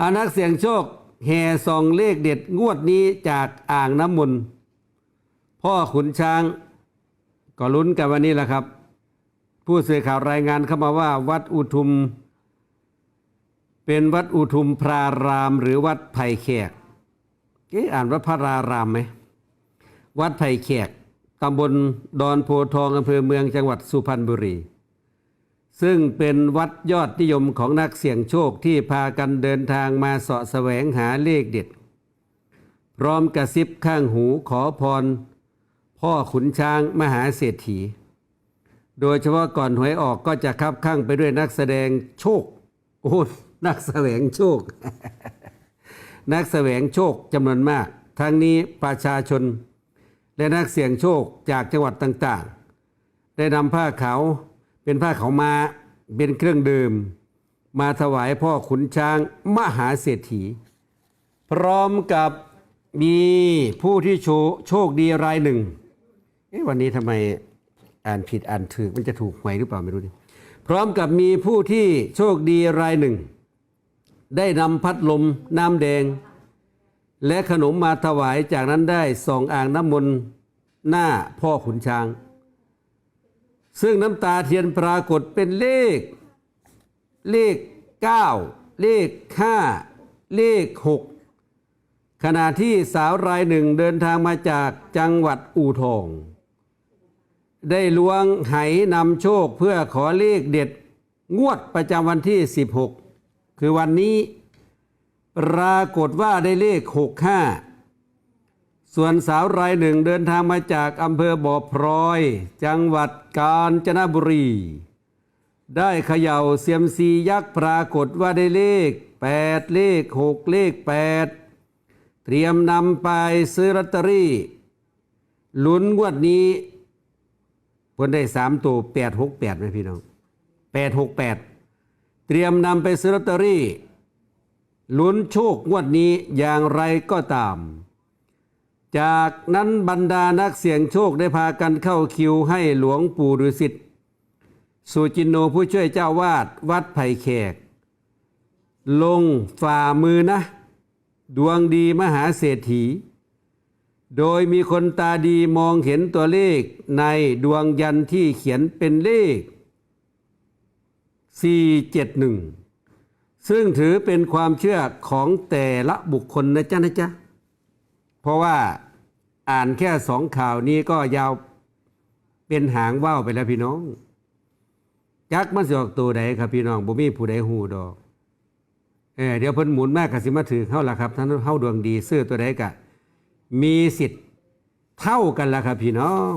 อานักเสี่ยงโชคแห่ส่องเลขเด็ดงวดนี้จากอ่างน้ำมนต์พ่อขุนช้างก็ลุ้นกันวันนี้แหละครับ ผู้สื่อข่าวรายงานเข้ามาว่า วัดอุทุม เป็นวัดอุทุมพราราม หรือวัดไผ่แขกเอ๊ะอ่านว่าพระรารามไหมวัดไผ่แขกตำบลดอนโพทองอำเภอเมืองจังหวัดสุพรรณบุรี ซึ่งเป็นวัดยอดนิยมของนักเสี่ยงโชคที่พากันเดินทางมาเสาะแสวงหาเลขเด็ด พร้อมกระซิบข้างหูขอพร พ่อขุนช้างมหาเศรษฐี โดยเฉพาะก่อนหวยออกก็จะคับข้างไปด้วยนักแสดงโชค โอ้นักแสวงโชค นักแสวงโชคจำนวนมาก ทั้งนี้ประชาชน และนักเสี่ยงโชคจากจังหวัดต่างๆ ได้นำผ้าขาว เป็นผ้าขาวมาเป็นเครื่องดื่ม มาถวายพ่อขุนช้างมหาเศรษฐี พร้อมกับมีผู้ที่โชโชคดีรายหนึ่งเอ๊ะวันนี้ทำไมอ่านผิดอ่านถูกมันจะถูกหวยหรือเปล่าไม่รู้ดิพร้อมกับมีผู้ที่โชคดีรายหนึ่ง ได้นำพัดลมน้ำแดง และขนมมาถวายจากนั้นได้ส่องอ่างน้ำมนต์หน้าพ่อขุนช้าง ซึ่งน้ำตาเทียนปรากฏเป็นเลข เลข 9 เลข 5 เลข 6 ขณะที่สาวรายหนึ่งเดินทางมาจากจังหวัดอู่ทอง ได้ล้วงไหนำโชคเพื่อขอเลขเด็ดงวดประจำวันที่ 16 คือวันนี้ ปรากฏว่าได้เลข 65 ส่วนสาวรายหนึ่งเดินทางมาจากอำเภอบ่อพลอย จังหวัดกาญจนบุรี ได้เขย่าเซียมซียักษ์ปรากฏว่าได้เลข 8 เลข 6 เลข 8 เตรียมนำไปซื้อลอตเตอรี่ลุ้นงวดนี้เพิ่นได้สามตัวแปดหกแปดไหมพี่น้องแปดหกแปดเตรียมนำไปซื้อลอตเตอรี่ลุ้นโชคงวดนี้อย่างไรก็ตาม จากนั้นบรรดานักเสี่ยงโชคได้พากันเข้าคิวให้หลวงปู่ฤาษีสุจินโนผู้ช่วยเจ้าวาดวัดไผ่แขก ลงฝ่ามือนะ ดวงดีมหาเศรษฐี โดยมีคนตาดีมองเห็นตัวเลขในดวงยันที่เขียนเป็นเลข 471 ซึ่งถือเป็นความเชื่อของแต่ละบุคคลนะจ๊ะนะจ๊ะ เพราะว่าอ่านแค่สองข่าวนี้ก็ยาวเป็นหางว่าวไปแล้วพี่น้องจักมันสิออกตัวใดครับพี่น้องบ่มีผู้ใดหูดอกเออเดี๋ยวเพิ่นหมุนมากกสิมาถือเข้าละครับท่านเข้าดวงดีเสื้อตัวใดกะ มีสิทธิ์เท่ากันละครับพี่น้อง